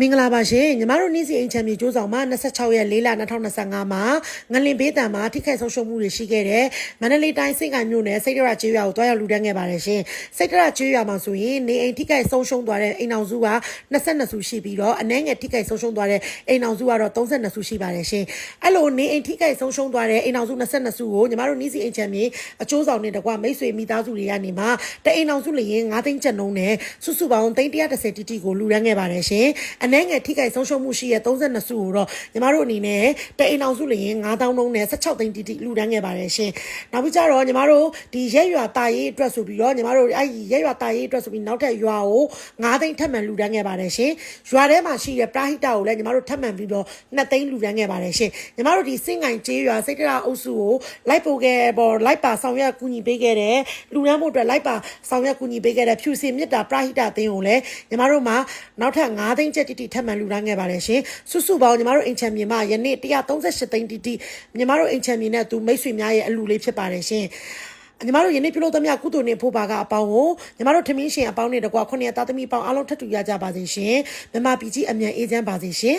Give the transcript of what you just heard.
မင်္ဂလာပါရှင်ညီမတို့နေ့စီအိမ်ချမ်းမြေကျိုးဆောင်မှာ26ရက်4လ2025မှာငလင်ဘေးတံမှာထိခိုက်ဆုံးရှုံးမှုတွေရှိခဲ့တဲ့မန္တလေးတိုင်းစိတ်ကံမြို့နယ်စိတ်တရကျေးရွာကိုတွားရောက်လူတန်းခဲ့ပါတယ်ရှင်စိတ်တရကျေးရွာမှာဆိုရင်နေအိမ်ထိခိုက်ဆုံးရှုံးသွားတဲ့အိမ်အောင်စုက22စုရှိပြီးတော့အနှဲငယ်ထိခိုက်ဆုံးရှုံးသွားတဲ့အိမ်အောင်စုကတော့32စုရှိပါတယ်ရှင်အဲ့လိုနေအိမ်ထိခိုက်ဆုံးရှုံးသွားတဲ့အိမ်အောင်စု22စုကိုညီမတို့နေ့စီအိမ်ချမ်းမြေအကျိုးဆောင်နဲ့တကွမိတ်ဆွေမိသားစုတွေကနေမှတအိမ်အောင်စုလျင်9သိန်းကျပ်နှုန်းနဲ့စုစုပေါင်း330တီတီကိုလူတန်းခဲ့ပါတယ်ရှင်အနှဲငယ်ထိခိုက်ဆုံးရှုံးမှုရှိရဲ့32စုကိုတော့ညီမတို့အနေနဲ့တအိမ်အောင်စုလျင်9000နှုန်းနဲ့16သိန်းတီတီလူတန်းခဲ့ပါတယ်ရှင်နောက်ပြီးကြတော့ညီမတို့ဒီရက်ရွာတာရေးအတွက်ဆိုပြီးတော့ညီမတို့အဲ့ဒီရက်ရွာတာရေးအတွက်ဆိုပြီးနောက်ထပ်ရွာကို9သိန်းထပ်မံလူတန်းခဲ့ပါတယ်ရှင်ရွာထဲမှာရှိတဲ့ပရာဟိတကိုလည်းညီမတို့ထပ်မံပြီးတော့2သိန်းလူတန်းခဲ့ပါတယ်ရှင်ညီမတို့ဒီစင်ငိုင်ကျေးရွာစိတ်တရအုပ်စုကိုလိုက်ပို့ခဲ့ပေါ်လိုက်ပါဆောင်ရွက်ကူညီပေးခဲ့တဲ့လူတန်းဖို့အတွက်လိုက်ပါဆောင်ရွက်ကူညီပေးခဲ့တဲ့ဖြူစင်မြစ်တာပရာဟိတအသင်းကိုလည်းညီမတို့မှာနောက်ထပ်9သိန်းကျပ်တီတီထပ်မံလူတန်းခဲ့ပါတယ်ရှင်စုစုပေါင်းညီမတို့အိမ်ချမ်းမြေမှာယနေ့138သိန်းတီတီညီမတို့အိမ်ချမ်းမြေနဲ့သူမိတ်ဆွေများရဲ့အလူလေးဖြစ်ပါတယ်ရှင်ညီမတို့ယနေ့ပြုလုပ်သမျှကုသိုလ်နဲ့ဖို့ပါကအပေါင်းကိုညီမတို့ထမင်းရှင်အပေါင်းနဲ့တကွာခုနှစ်သားသမီးအပေါင်းအားလုံးထပ်တူရကြပါစေရှင်မြမပီကြီးအမြန်အေးချမ်းပါစေရှင်